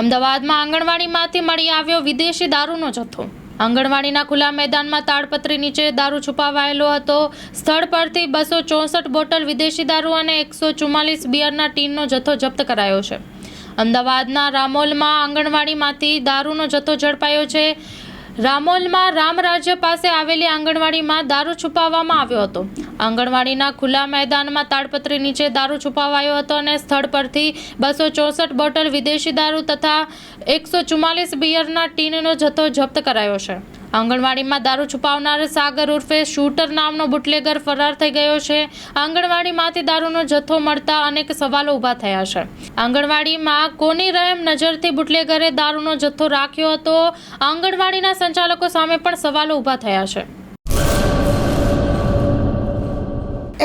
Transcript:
અમદાવાદમાં આંગણવાડીમાંથી મળી આવ્યો વિદેશી દારૂનો જથ્થો. આંગણવાડીના ખુલ્લા મેદાનમાં તાડપત્રી નીચે દારૂ છુપાવાયેલો હતો. સ્થળ પરથી બસો ચોસઠ બોટલ વિદેશી દારૂ અને એકસો ચુમ્માલીસ બિયરના ટીનનો જથ્થો જપ્ત કરાયો છે. અમદાવાદના રામોલમાં આંગણવાડીમાંથી દારૂનો જથ્થો ઝડપાયો છે. રામોલમાં રામરાજ્ય પાસે આવેલી આંગણવાડીમાં દારૂ છુપાવવામાં આવ્યો હતો. આંગણવાડીના ખુલ્લા મેદાનમાં તાડપત્રી નીચે દારૂ છુપાવાયો હતો અને સ્થળ પરથી બસો ચોસઠ બોટલ વિદેશી દારૂ તથા એકસો ચુમ્માલીસ બિયરના ટીનનો જથ્થો જપ્ત કરાયો છે. આંગણવાડીમાં દારૂ છુપાવનાર સાગર ઉર્ફે શૂટર નામનો બુટલેગર ફરાર થઈ ગયો છે. આંગણવાડીમાંથી દારૂનો જથ્થો મળતા અનેક સવાલો ઊભા થયા છે. આંગણવાડીમાં કોની રહેમ નજરથી બુટલેગરે દારૂનો જથ્થો રાખ્યો હતો? આંગણવાડીના સંચાલકો સામે પણ સવાલો ઊભા થયા છે.